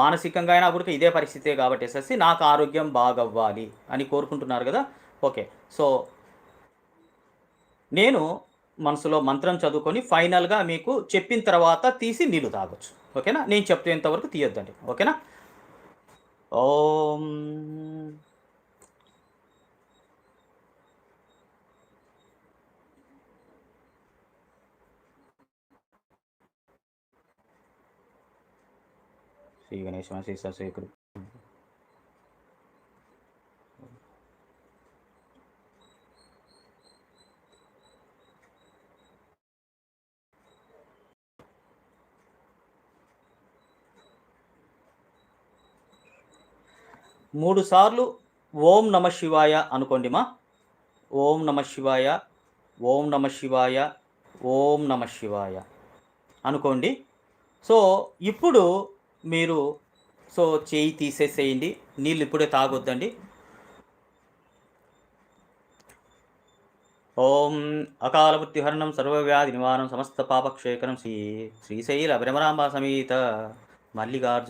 మానసికంగా అయినా కూడా ఇదే పరిస్థితే కాబట్టి ఎస్ఎస్సి నాకు ఆరోగ్యం బాగవ్వాలి అని కోరుకుంటున్నారు కదా? ఓకే. సో నేను మనసులో మంత్రం చదువుకొని ఫైనల్గా మీకు చెప్పిన తర్వాత తీసి నీళ్ళు తాగొచ్చు. ఓకేనా? నేను చెప్తేంతవరకు తీయొద్దండి. ఓకేనా? ఓం శ్రీ గణేశ శ్రీ సశేఖరు మూడు సార్లు ఓం నమ శివాయ అనుకోండి మా ఓం నమ శివాయ ఓం నమ శివాయ ఓం నమ శివాయ అనుకోండి. సో ఇప్పుడు మీరు సో చేయి తీసేసేయండి. నీళ్ళు ఇప్పుడే తాగొద్దండి. ఓం అకాల మృత్యుహరణం సర్వవ్యాధి నివారణం సమస్త పాపక్షేకరం శ్రీ శ్రీశైల భ్రమరాంబ సమేత మల్లికార్జున